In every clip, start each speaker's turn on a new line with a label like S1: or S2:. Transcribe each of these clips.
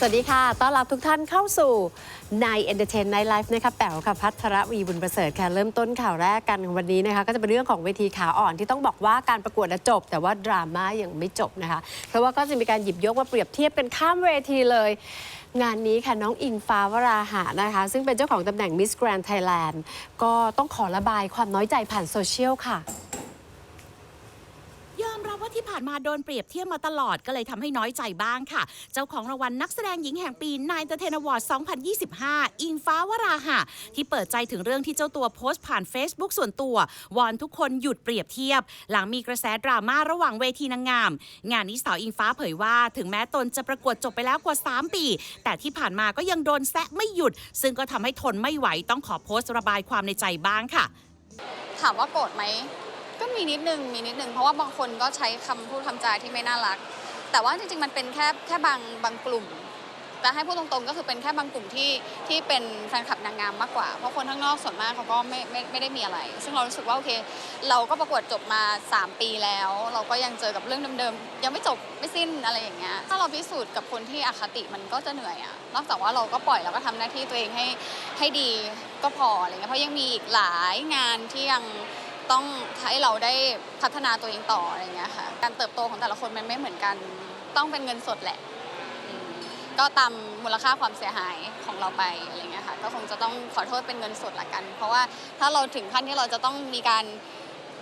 S1: สวัสดีค่ะ ต้อนรับทุกท่านเข้าสู่ใน Entertain Night Life นะคะ แป๋วค่ะพัทรวีบุญประเสริฐค่ะ เริ่มต้นข่าวแรกกันวันนี้นะคะ ก็จะเป็นเรื่องของเวทีขาอ่อนที่ต้องบอกว่าการประกวดจบ แต่ว่าดราม่ายังไม่จบนะคะ เพราะว่าก็จะมีการหยิบยกมาเปรียบเทียบกันข้ามเวทีเลย งานนี้ค่ะน้องอิงฟ้าวราหะนะคะ ซึ่งเป็นเจ้าของตำแหน่ง Miss Grand Thailand ก็ต้องขอระบายความน้อยใจผ่านโซเชียลค่ะ
S2: ยอมรับว่าที่ผ่านมาโดนเปรียบเทียบมาตลอดก็เลยทำให้น้อยใจบ้างค่ะ เจ้าของรางวัลนักแสดงหญิงแห่งปีนายเตอร์เทนวอร์ด2025 อิงฟ้าวราหะ ที่เปิดใจถึงเรื่องที่เจ้าตัวโพสต์ผ่าน Facebook ส่วนตัววอนทุกคนหยุดเปรียบเทียบ หลังมีกระแสดราม่าระหว่างเวทีนางงาม งานนี้สาวอิงฟ้าเผยว่าถึงแม้ตนจะประกวดจบไปแล้วกว่า 3 ปี แต่ที่ผ่านมาก็ยังโดนแซะไม่หยุด ซึ่งก็ทำให้ทนไม่ไหวต้องขอโพสต์ระบายความในใจบ้างค่ะ
S3: ถามว่าโกรธไหม ก็มีนิดนึงมีนิดนึงเพราะว่าบางคนก็ใช้คำพูดคำจาที่ไม่น่ารัก แต่ว่าจริงๆมันเป็นแค่แค่บางบางกลุ่มแต่ให้พูดตรงๆ ก็คือเป็นแค่บางกลุ่มที่ที่เป็นแฟนคลับนางงามมากกว่า เพราะคนข้างนอกส่วนมากเขาก็ไม่ไม่ไม่ได้มีอะไร ซึ่งเรารู้สึกว่าโอเค เราก็ประกวดจบมา 3 ปีแล้ว เราก็ยังเจอกับเรื่องเดิมๆ ยังไม่จบไม่สิ้นอะไรอย่างเงี้ย ถ้าเราพิสูจน์กับคนที่อคติมันก็จะเหนื่อยอะนอกจากว่าเราก็ปล่อยแล้วก็ทำหน้าที่ตัวเองให้ให้ดีก็พออะไรเงี้ย เพราะยังมีอีกหลายงานที่ยัง ต้องให้เราได้พัฒนาตัวเองต่ออะไรเงี้ยค่ะ การเติบโตของแต่ละคนมันไม่เหมือนกัน ต้องเป็นเงินสดแหละอืมก็ตามมูลค่าความเสียหายของเราไปอะไรเงี้ยค่ะ ก็คงจะต้องขอโทษเป็นเงินสดละกัน เพราะว่าถ้าเราถึงขั้นที่เราจะต้องมีการ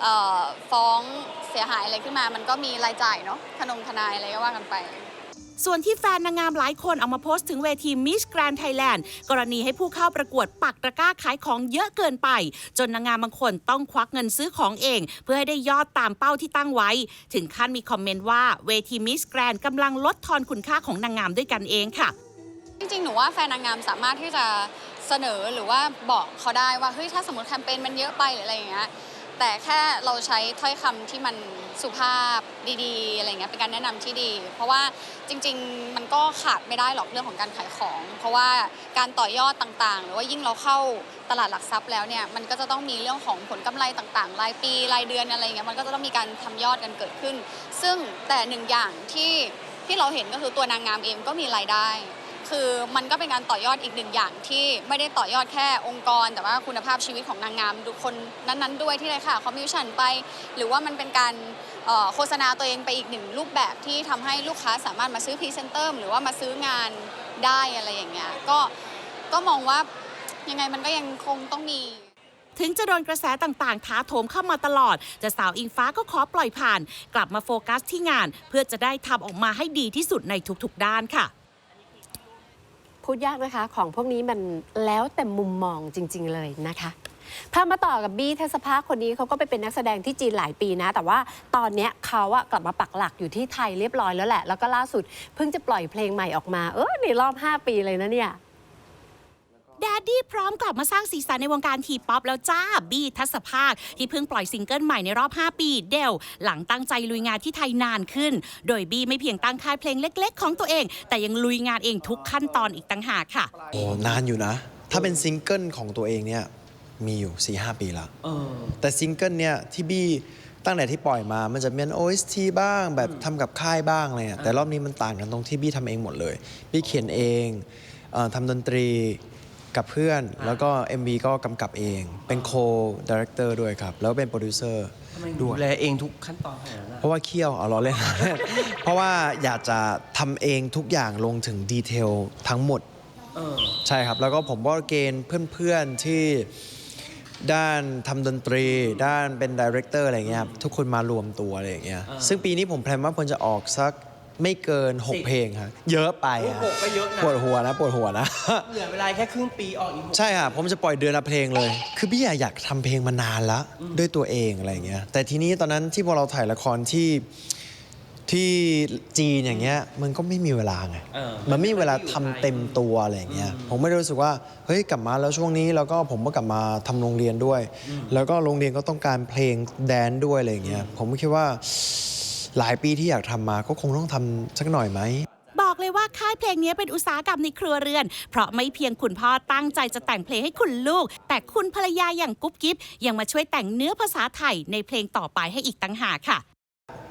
S3: เอ่อฟ้องเสียหายอะไรขึ้นมา มันก็มีรายจ่ายเนาะขนงทนายอะไรก็ว่ากันไป
S2: ส่วนที่แฟนนางงามหลายคนเอามาโพสต์ถึงเวที Miss Grand Thailand กรณีให้ผู้เข้าประกวดปักตะกร้าขายของเยอะเกินไป จนนางงามบางคนต้องควักเงินซื้อของเอง เพื่อให้ได้ยอดตามเป้าที่ตั้งไว้ ถึงขั้นมีคอมเมนต์ว่าเวที Miss Grand กำลังลดทอนคุณค่าของนางงามด้วยกันเองค่ะ
S3: จริงๆ หนูว่าแฟนนางงามสามารถที่จะเสนอหรือว่าบอกเขาได้ว่าเฮ้ยถ้าสมมติแคมเปญมันเยอะไปหรืออะไรอย่างเงี้ย แต่แค่เราใช้ถ้อยคำที่มันสุภาพดีๆอะไรเงี้ยเป็นการแนะนำที่ดี เพราะว่าจริง ๆ มันก็ขาดไม่ได้หรอกเรื่องของการขายของ เพราะว่าการต่อยอดต่างๆ หรือว่ายิ่งเราเข้าตลาดหลักทรัพย์แล้วเนี่ยมันก็จะต้องมีเรื่องของผลกำไรต่างๆ รายปีรายเดือนอะไรเงี้ยมันก็จะต้องมีการทำยอดกันเกิดขึ้น ซึ่งแต่หนึ่งอย่างที่ที่เราเห็นก็คือตัวนางงามเองก็มีรายได้ คือมันก็เป็นการต่อยอดอีกหนึ่งอย่างที่ไม่ได้ต่อยอดแค่องค์กร แต่ว่าคุณภาพชีวิตของนางงามทุกคนนั้นๆ ด้วยที่ได้ค่ะคอมมิชชั่นไป หรือว่ามันเป็นการโฆษณาตัวเองไปอีกหนึ่งรูปแบบที่ทำให้ลูกค้าสามารถมาซื้อพรีเซนเตอร์หรือว่ามาซื้องานได้อะไรอย่างเงี้ยก็ก็มองว่ายังไงมันก็ยังคงต้องมี
S2: ถึงจะโดนกระแสต่างๆ ท้าโถมเข้ามาตลอดแต่สาวอิงฟ้าก็ขอปล่อยผ่าน กลับมาโฟกัสที่งาน เพื่อจะได้ทำออกมาให้ดีที่สุดในทุกๆด้านค่ะ
S1: พูดยากนะคะ ของพวกนี้มันแล้วแต่มุมมองจริง ๆ เลยนะคะพามาต่อกับบี้เทศภาคคนนี้เขาก็ไปเป็นนักแสดงที่จีนหลายปีนะ แต่ว่าตอนเนี้ยเขาอะกลับมาปักหลักอยู่ที่ไทยเรียบร้อยแล้วแหละ แล้วก็ล่าสุดเพิ่งจะปล่อยเพลงใหม่ออกมา เออในรอบ 5 ปีเลยนะเนี่ย
S2: แดดดี้พร้อมกลับมาสร้างสีสันในวงการทีป๊อปแล้วจ้าบี้ทัศภาค ที่เพิ่งปล่อยซิงเกิลใหม่ในรอบ 5 ปีเดลหลังตั้งใจลุยงานที่ไทยนานขึ้น โดยบี้ไม่เพียงตั้งค่ายเพลงเล็ก ๆ ของตัวเอง แต่ยังลุยงานเองทุกขั้นตอนอีกต่างหากค่ะ
S4: โอ้นานอยู่นะ ถ้าเป็นซิงเกิลของตัวเองเนี่ยมีอยู่4 5ปีแล้วแต่ซิงเกิลเนี่ยที่บี้ตั้งแต่ที่ปล่อยมา มันจะเป็น OST บ้าง แบบทำกับค่ายบ้างอะไรเนี่ยแต่รอบนี้มันต่างกันตรงที่บี้ทำเองหมดเลย บี้เขียนเองเออทำดนตรี กับเพื่อน แล้วก็ MV ก็กำกับเอง เป็นโคดีเรคเตอร์ด้วยครับ แล้วเป็นโปรดิวเซอร์
S5: ทำไม
S4: ด้
S5: ดู
S4: วย
S5: แลเองทุกขั้นตอนขนาดนั้นอะ
S4: เพราะว่าเคี่ยวเอาล้อเล่น เพราะว่าอยากจะทำเองทุกอย่างลงถึงดีเทลทั้งหมด
S5: เออ
S4: ใช่ครับ แล้วก็ผมก็เกณฑ์เพื่อนๆที่ด้านทำดนตรี ด้านเป็นดีเรคเตอร์อะไรเงี้ยครับทุกคนมารวมตัวอะไรอย่างเงี้ย
S5: อ่า
S4: ซึ่งปีนี้ผมแพลนว่าผมจะออกสัก ไม่เกิน
S5: สิบ
S4: 6เพลงครับเยอะไป
S5: โอ้
S4: อะ
S5: โหก็เยอะนะ
S4: ปวดหัวนะปวดหัวนะ
S5: เหลือเวลาแค่ครึ่งปีออกอีกหก
S4: ใช่ค่ะผมจะปล่อยเดือนละเพลงเลย คือพี่อยากทำเพลงมานานแล้วด้วยตัวเองอะไรอย่างเงี้ย แต่ทีนี้ตอนนั้นที่พอเราถ่ายละครที่ที่จีนอย่างเงี้ย มันก็ไม่มีเวลาไง
S5: เออ
S4: มันไม่มีเวลาทำเต็มตัวอะไรอย่างเงี้ย ผมไม่ได้รู้สึกว่าเฮ้ยกลับมาแล้วช่วงนี้แล้วก็ผมก็กลับมาทำโรงเรียนด้วย แล้วก็โรงเรียนก็ต้องการเพลงแดนซ์ด้วยอะไรอย่างเงี้ย ผมก็คิดว่า หลายปีที่อยากทำมาก็คงต้องทำสักหน่อยไหม
S2: บอกเลยว่าค่ายเพลงนี้เป็นอุตสาหกรรมในครัวเรือน เพราะไม่เพียงคุณพ่อตั้งใจจะแต่งเพลงให้คุณลูก แต่คุณภรรยาอย่างกุ๊บกิ๊บยังมาช่วยแต่งเนื้อภาษาไทยในเพลงต่อไปให้อีกตั้งหากค่ะ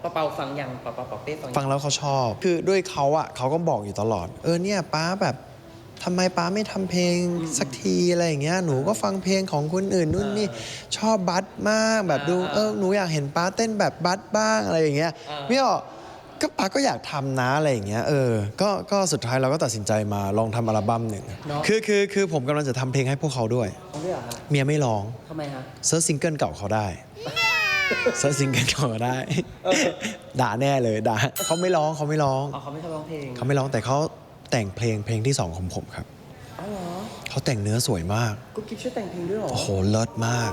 S5: ปาเปาฟังยังปาเปาปาเป้ฟังยัง
S4: ฟังแล้วเขาชอบ คือด้วยเขาอะเขาก็บอกอยู่ตลอด เออเนี่ยป้าแบบ ทำไมป้าไม่ทำเพลงสักทีอะไรอย่างเงี้ยหนูก็ฟังเพลงของคนอื่นนู่นนี่ชอบบัสมากแบบดู
S5: อ่า
S4: เออหนูอยากเห็นป้าเต้นแบบบัสบ้างอะไรอย่างเงี้ย
S5: อ่า
S4: ไม่ออกก็ป้าก็อยากทำนะอะไรอย่างเงี้ยเออก็ก็สุดท้ายเราก็ตัดสินใจมาลองทำอัลบั้มหนึ่งคือคือคือผมกำลังจะทำเพลงให้พวกเขาด้วย
S5: เอาด้วยเหรอฮะ
S4: เมียไม่ร้อง
S5: ทำไมฮะ
S4: เซิร์ชซิงเกิลเก่าเขาได้เซิร์ชซิงเกิลเก่าเขาได้
S5: เออ
S4: ด่าแน่เลยด่าเขาไม่ร้องเขาไม่ร้อง
S5: อ๋อเขาไม่ชอบร้องเพลง
S4: เขาไม่ร้องแต่เขา แต่งเพลงเพลงที่สองของผมครับ
S5: อ๋อเหรอ
S4: เขาแต่งเนื้อสวยมาก
S5: กุ๊กกิ๊บช่วยแต่งเพลงด้วยเหรอ
S4: โอ้โหเลิศมาก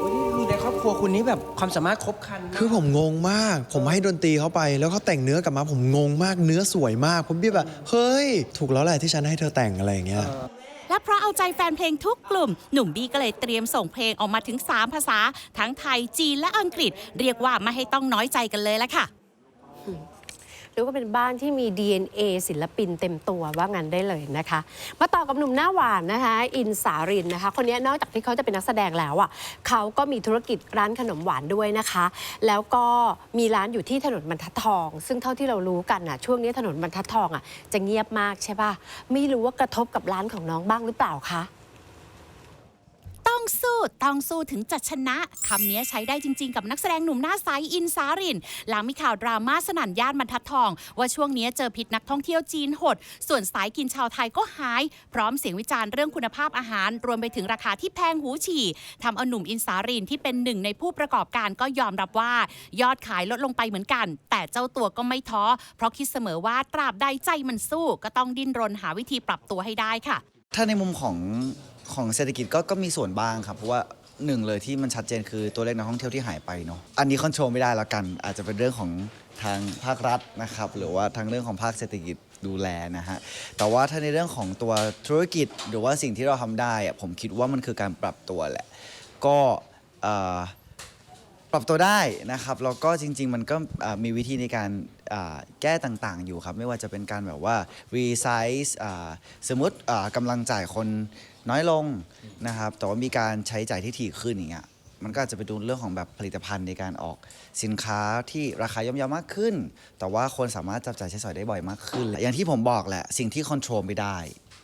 S5: โอ้ยนี่คือในครอบครัวคุณนี่แบบความสามารถครบครันาก
S4: คือผมงงมาก ผมให้ดนตรีเขาไป แล้วเขาแต่งเนื้อกลับมาผมงงมากเนื้อสวยมาก ผมพี่แบบเฮ้ย ถูกแล้วแหละที่ฉันให้เธอแต่งอะไรอย่างเงี้ย
S5: เออ
S2: และเพราะเอาใจแฟนเพลงทุกกลุ่ม หนุ่มบี้ก็เลยเตรียมส่งเพลงออกมาถึง 3 ภาษา ทั้งไทยจีนและอังกฤษ เรียกว่าไม่ให้ต้องน้อยใจกันเลยละค่ะ
S1: หรือว่าเป็นบ้านที่มี DNA ศิลปินเต็มตัวว่างั้นได้เลยนะคะ มาต่อกับหนุ่มหน้าหวานนะคะ อินสารินนะคะ คนนี้นอกจากที่เขาจะเป็นนักแสดงแล้วอะเขาก็มีธุรกิจร้านขนมหวานด้วยนะคะ แล้วก็มีร้านอยู่ที่ถนนบรรทัดทอง ซึ่งเท่าที่เรารู้กันอะช่วงนี้ถนนบรรทัดทองอะจะเงียบมากใช่ป่ะไม่รู้ว่ากระทบกับร้านของน้องบ้างหรือเปล่าคะ
S2: ต้องสู้ต้องสู้ถึงจะชนะคำนี้ใช้ได้จริง ๆ กับนักแสดงหนุ่มหน้าใสอินสาริน หลังมีข่าวดราม่าสนั่นย่านบรรทัดทอง ว่าช่วงนี้เจอพิษนักท่องเที่ยวจีนหด ส่วนสายกินชาวไทยก็หาย พร้อมเสียงวิจารณ์เรื่องคุณภาพอาหาร รวมไปถึงราคาที่แพงหูฉี่ทำเอาหนุ่มอินสารินที่เป็นหนึ่งในผู้ประกอบการก็ยอมรับว่า ยอดขายลดลงไปเหมือนกัน แต่เจ้าตัวก็ไม่ท้อเพราะคิดเสมอว่าตราบใดใจมันสู้ ก็ต้องดิ้นรนหาวิธีปรับตัวให้ได้ค่ะ
S6: ถ้าในมุมของ ของเศรษฐกิจก็ก็มีส่วนบ้างครับ เพราะว่าหนึ่งเลยที่มันชัดเจนคือตัวเลขนักท่องเที่ยวที่หายไปเนาะอันนี้คอนโทรลไม่ได้แล้วกัน อาจจะเป็นเรื่องของทางภาครัฐนะครับ หรือว่าทางเรื่องของภาคเศรษฐกิจดูแลนะฮะแต่ว่าถ้าในเรื่องของตัวธุรกิจหรือว่าสิ่งที่เราทำได้อะผมคิดว่ามันคือการปรับตัวแหละ ก็ปรับตัวได้นะครับแล้วก็จริง ๆ มันก็มีวิธีในการแก้ต่างๆ อยู่ครับ ไม่ว่าจะเป็นการแบบว่า resize สมมติกำลังจ่ายคน น้อยลงนะครับ แต่ว่ามีการใช้จ่ายที่ถี่ขึ้นอย่างเงี้ยมันก็อาจจะไปดูเรื่องของแบบผลิตภัณฑ์ในการออกสินค้าที่ราคาย่อมเยาวมากขึ้น แต่ว่าคนสามารถจับจ่ายใช้สอยได้บ่อยมากขึ้น อย่างที่ผมบอกแหละสิ่งที่ควบคุมไม่ได้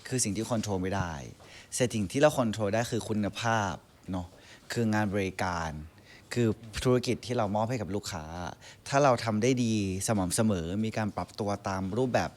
S6: คือสิ่งที่ควบคุมไม่ได้แต่สิ่งที่เราควบคุมได้คือคุณภาพเนาะคืองานบริการ คือธุรกิจที่เรามอบให้กับลูกค้า ถ้าเราทำได้ดีสม่ำเสมอมีการปรับตัวตามรูปแบบ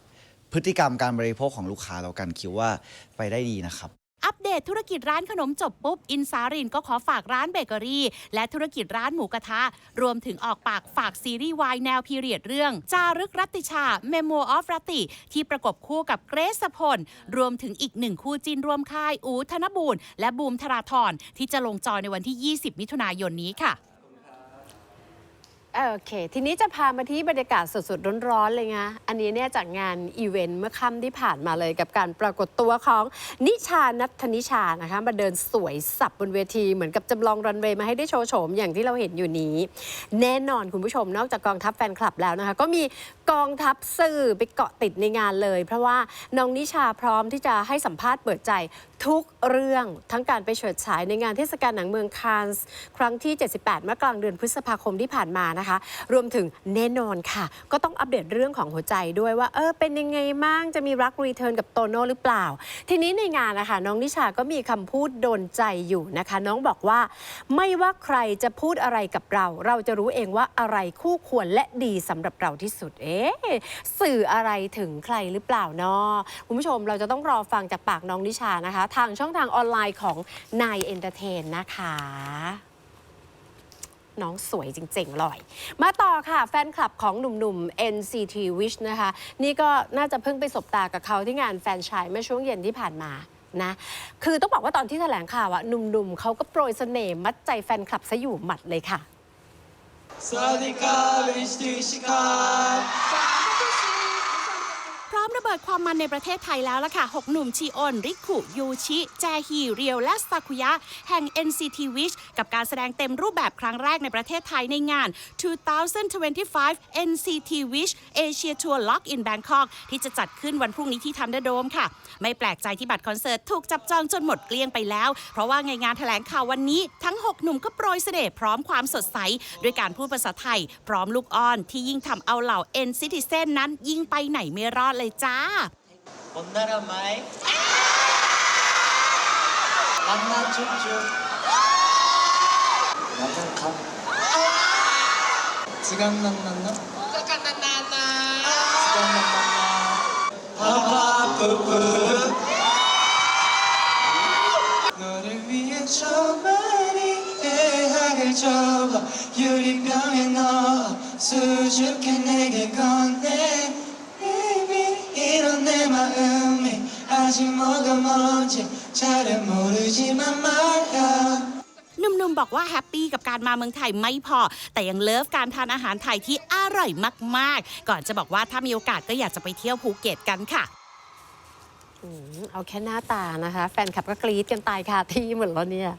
S6: พฤติกรรมการบริโภคของลูกค้าเรากันคิดว่าไปได้ดีนะครับ
S2: อัปเดตธุรกิจร้านขนมจบปุ๊บ อินสารินก็ขอฝากร้านเบเกอรี่ และธุรกิจร้านหมูกระทะ รวมถึงออกปากฝากซีรีส์วายแนวพีเรียดเรื่อง จารึกรัติชา Memo of รัติ ที่ประกบคู่กับเกรซพล รวมถึงอีกหนึ่งคู่จินรวมค่ายอูธนบูรณ์และบูมธราธรที่จะลงจอในวันที่ 20 มิถุนายนนี้ค่ะ
S1: โอเค ทีนี้จะพามาที่บรรยากาศสดๆ ร้อนๆ เลยนะอันนี้เนี่ยจากงานอีเวนต์เมื่อค่ำที่ผ่านมาเลยกับการปรากฏตัวของนิชานัทนิชานะคะมาเดินสวยสับบนเวที เหมือนกับจำลองรันเวย์มาให้ได้โชว์โฉมอย่างที่เราเห็นอยู่นี้ แน่นอนคุณผู้ชมนอกจากกองทัพแฟนคลับแล้วนะคะ ก็มีกองทัพสื่อไปเกาะติดในงานเลย เพราะว่าน้องนิชาพร้อมที่จะให้สัมภาษณ์เปิดใจทุกเรื่องทั้งการไปเฉิดฉายในงานเทศกาลหนังเมืองคานส์ครั้งที่ 78 เมื่อกลางเดือนพฤษภาคมที่ผ่านมานะคะรวมถึงแน่นอนค่ะ ก็ต้องอัปเดตเรื่องของหัวใจด้วยว่า เออเป็นยังไงบ้างจะมีรักรีเทิร์นกับโตโน่หรือเปล่า ทีนี้ในงานนะคะน้องนิชาก็มีคำพูดโดนใจอยู่นะคะ น้องบอกว่า ไม่ว่าใครจะพูดอะไรกับเรา เราจะรู้เองว่าอะไรคู่ควรและดีสำหรับเราที่สุดเอ๊สื่ออะไรถึงใครหรือเปล่าเนาะคุณผู้ชมเราจะต้องรอฟังจากปากน้องนิชานะคะ ทางช่องทางออนไลน์ของนายเอนเตอร์เทนนะคะ น้องสวยจริงๆเลยมาต่อค่ะแฟนคลับของหนุ่มๆ NCT Wish นะคะ นี่ก็น่าจะเพิ่งไปสบตากับเขาที่งานแฟนชายเมื่อช่วงเย็นที่ผ่านมานะคือต้องบอกว่าตอนที่แถลงข่าวอะหนุ่มๆเขาก็โปรยเสน่ห์มัดใจแฟนคลับซะอยู่หมัดเลยค่ะ
S2: พร้อมมระเบิ ดความมันในประเทศไทยแล้วล่ะค่ะ 6 หนุ่มชีโอน ริคุ ยูชิ แจฮี เรียว และซากุยะ แห่ง NCT Wish กับการแสดงเต็มรูปแบบครั้งแรกในประเทศไทยในงาน 2025 NCT Wish Asia Tour Lock in Bangkok ที่จะจัดขึ้นวันพรุ่งนี้ที่ทันเดโดมค่ะ ไม่แปลกใจที่บัตรคอนเสิร์ตถูกจับจองจนหมดเกลี้ยงไปแล้ว เพราะว่าในงานแถลงข่าววันนี้ทั้ง 6 หนุ่มก็โปรยเสน่ห์พร้อมความสดใสด้วยการพูดภาษาไทย พร้อมลูกอ้อนที่ยิ่งทำเอาเหล่า N Citizen นั้นยิ่งไปไหนไม่รอดเลยจ้า
S7: 온 나라 마이. 만나 쭉쭉 지간난난나? 지간난난나. 지간난난나. 파파푸푸 너를 위해 저 많이 대학을 접어 유리병에 넣어 수줍게 내게 건 아직 뭐가 뭔지 잘은 모르지만 말야
S2: หนุ่มๆบอกว่าแฮปปี้กับการมาเมืองไทยไม่พอ แต่ยังเลิฟการทานอาหารไทยที่อร่อยมากๆ ก่อนจะบอกว่าถ้ามีโอกาสก็อยากจะไปเที่ยวภูเก็ตกันค่ะ
S1: อืมเอาแค่หน้าตานะคะ แฟนคลับก็กรี๊ดกันตายคาที่หมดแล้วเนี่ย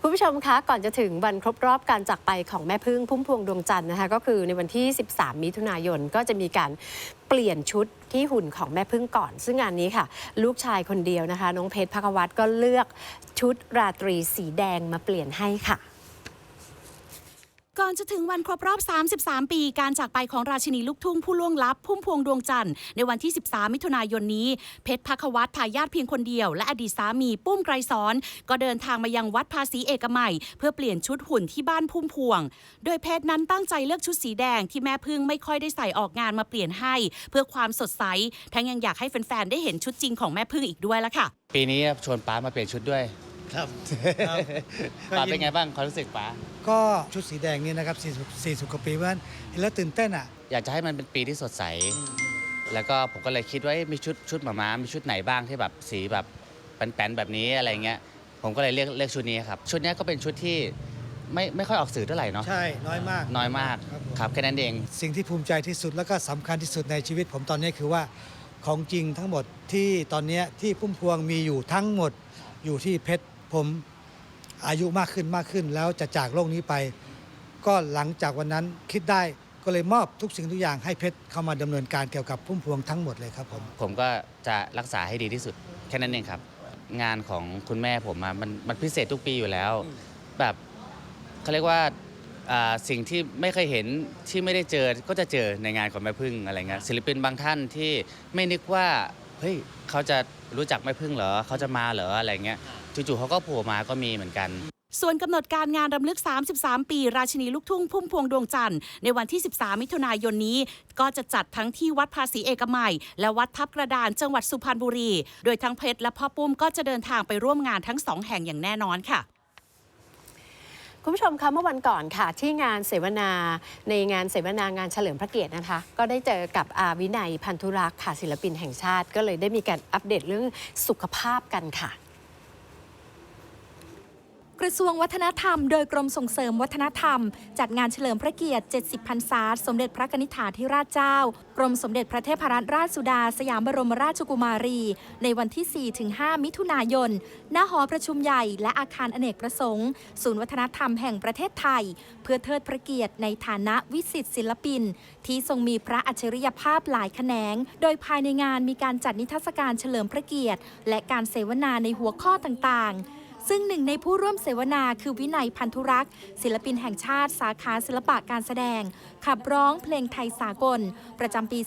S1: คุณผู้ชมคะก่อนจะถึงวันครบรอบการจากไปของแม่พึ่งพุ่มพวงดวงจันทร์นะคะ ก็คือในวันที่ 13 มิถุนายนก็จะมีการเ ปลี่ยนชุดที่หุ่นของแม่พึ่งก่อน ซึ่งงานนี้ค่ะ ลูกชายคนเดียวนะคะ น้องเพชรพักวัตรก็เลือกชุดราตรีสีแดงมาเปลี่ยนให้ค่ะ
S2: ก่อนจะถึงวันครบรอบ 33 ปีการจากไปของราชินีลูกทุ่งผู้ล่วงลับ พุ่มพวงดวงจันทร์ในวันที่ 13 มิถุนายนนี้ เพชรพักวัตรทายาทเพียงคนเดียว และอดีตสามีปุ้มไกรสอน ก็เดินทางมายังวัดภาษีเอกมัย เพื่อเปลี่ยนชุดหุ่นที่บ้านพุ่มพวง โดยเพชรนั้นตั้งใจเลือกชุดสีแดงที่แม่พึ่งไม่ค่อยได้ใส่ออกงานมาเปลี่ยนให้ เพื่อความสดใส ทั้งยังอยากให้แฟนๆได้เห็นชุดจริงของแม่พึ่งอีกด้วยละค่ะ
S8: ปีนี้ชวนป้ามาเปลี่ยนชุดด้วย
S9: ครับ
S8: ป้าเป็นไงบ้างความรู้สึกป้า
S9: ก็ชุดสีแดงนี่นะครับ40 40กว่าปีเพราะฉะนั้นเห็นแล้วตื่นเต้นอะ
S8: อยากจะให้มันเป็นปีที่สดใส แล้วก็ผมก็เลยคิดว่าเอ๊ะมีชุดชุดหมาม้ามีชุดไหนบ้างที่แบบสีแบบแป้นๆแบบนี้อะไรเงี้ย ผมก็เลยเลือกเลือกชุดนี้ครับ ชุดเนี้ยก็เป็นชุดที่ไม่ไม่ค่อยออกสื่อเท่าไหร่เนาะ
S9: ใช่น้อยมาก
S8: น้อยมาก
S9: ครับผม
S8: ครับแค่นั้นเอง
S9: สิ่งที่ภูมิใจที่สุดแล้วก็สำคัญที่สุดในชีวิตผมตอนนี้คือว่าของจริงทั้งหมดที่ตอนนี้ที่พุ่มพวงมีอยู่ทั้งหมดอยู่ที่เพชร ผมอายุมากขึ้นมากขึ้น แล้วจะจากโลกนี้ไป ก็หลังจากวันนั้นคิดได้ก็เลยมอบทุกสิ่งทุกอย่างให้เพชรเข้ามาดำเนินการเกี่ยวกับพุ่มพวงทั้งหมดเลยครับผม
S8: ผมก็จะรักษาให้ดีที่สุดแค่นั้นเองครับ งานของคุณแม่ผมมันมันพิเศษทุกปีอยู่แล้ว แบบเขาเรียกว่าอ่าสิ่งที่ไม่เคยเห็นที่ไม่ได้เจอก็จะเจอในงานของแม่พึ่งอะไรเงี้ยศิลปินบางท่านที่ไม่นึกว่าเฮ้ยเขาจะรู้จักแม่พึ่งเหรอเขาจะมาเหรออะไรเงี้ย จู่ๆเขาก็โผล่มาก็มีเหมือนกัน
S2: ส่วนกำหนดการงานรำลึก 33 ปี ราชินีลูกทุ่งพุ่มพวงดวงจันทร์ในวันที่ 13 มิถุนายนนี้ ก็จะจัดทั้งที่วัดภาษีเอกมัย และวัดทับกระดานจังหวัดสุพรรณบุรี โดยทั้งเพชรและพ่อปุ้มก็จะเดินทางไปร่วมงานทั้งสองแห่งอย่างแน่นอนค่ะ
S1: คุณผู้ชมคะเมื่อวันก่อนค่ะที่งานเสวนาในงานเสวนางานเฉลิมพระเกียรตินะคะ ก็ได้เจอกับอาวินัยพันธุรักษ์ค่ะศิลปินแห่งชาติ ก็เลยได้มีการอัปเดตเรื่องสุขภาพกันค่ะ
S10: กระทรวงวัฒนธรรมโดยกรมส่งเสริมวัฒนธรรม จัดงานเฉลิมพระเกียรติ 70 พรรษา สมเด็จพระนิษฐาธิราชเจ้า กรมสมเด็จพระเทพรัตนราชสุดา สยามบรมราชกุมารี ในวันที่ 4-5 มิถุนายน ณ หอประชุมใหญ่และอาคารอเนกประสงค์ ศูนย์วัฒนธรรมแห่งประเทศไทย เพื่อเทิดพระเกียรติในฐานะวิสิตศิลปิน ที่ทรงมีพระอัจฉริยภาพหลายแขนง โดยภายในงานมีการจัดนิทรรศการเฉลิมพระเกียรติ และการเสวนาในหัวข้อต่างๆ ซึ่งหนึ่งในผู้ร่วมเสวนาคือวินัยพันธุรักษ์ ศิลปินแห่งชาติสาขาศิลปะการแสดง ขับร้องเพลงไทยสากล ประจำปี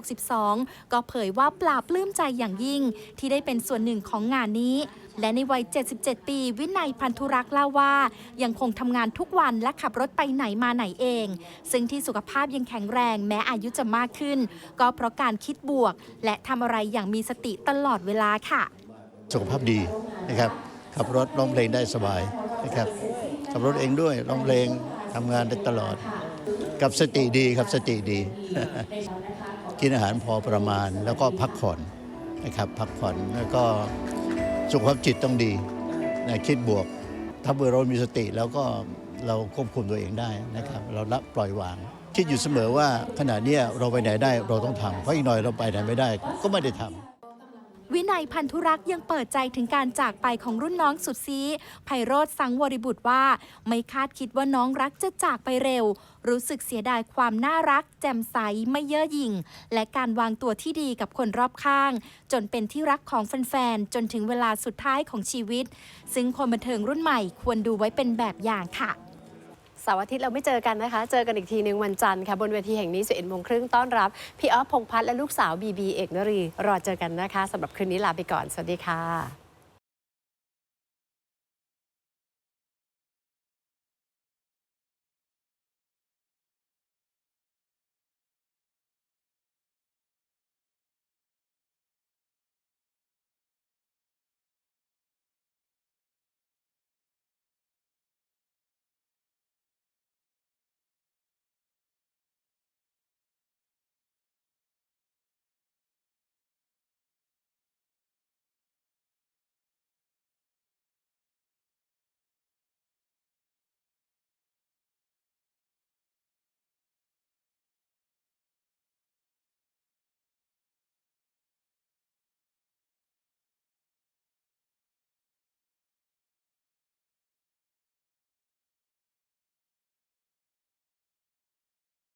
S10: 2562 ก็เผยว่าปลาบปลื้มใจอย่างยิ่ง ที่ได้เป็นส่วนหนึ่งของงานนี้ และในวัย 77 ปี วินัยพันธุรักษ์เล่าว่า ยังคงทำงานทุกวันและขับรถไปไหนมาไหนเอง ซึ่งที่สุขภาพยังแข็งแรงแม้อายุจะมากขึ้น ก็เพราะการคิดบวก และทำอะไรอย่างมีสติตลอดเวลาค่ะ
S11: สุขภาพดีนะครับ ขับรถร้องเพลงได้สบายนะครับขับรถเองด้วยร้องเพลงทำงานได้ตลอด กับสติดีครับสติดี กินอาหารพอประมาณแล้วก็พักผ่อนนะครับพักผ่อนแล้วก็สุขภาพจิตต้องดีนะคิดบวก ถ้าเมื่อเรามีสติแล้วก็เราควบคุมตัวเองได้นะครับ เราละปล่อยวาง คิดอยู่เสมอว่าขณะนี้เราไปไหนได้เราต้องทำเพราะอีกหน่อยเราไปไหนไม่ได้ ก็ไม่ได้ทำ
S10: วินัยพันธุรักษ์ยังเปิดใจถึงการจากไปของรุ่นน้องสุดซีไพโรธสังวริบุตรว่า ไม่คาดคิดว่าน้องรักจะจากไปเร็ว รู้สึกเสียดายความน่ารัก แจ่มใสไม่เย่อหยิ่ง และการวางตัวที่ดีกับคนรอบข้าง จนเป็นที่รักของแฟนๆจนถึงเวลาสุดท้ายของชีวิต ซึ่งคนบันเทิงรุ่นใหม่ควรดูไว้เป็นแบบอย่างค่ะ
S1: เสาร์อาทิตย์เราไม่เจอกันนะคะ เจอกันอีกทีหนึ่งวันจันทร์ค่ะบนเวทีแห่งนี้11โมงครึ่งต้อนรับ พี่อ๊อฟพงพัฒน์และลูกสาวบีบีเอกนรี รอเจอกันนะคะสำหรับคืนนี้ลาไปก่อน สวัสดีค่ะ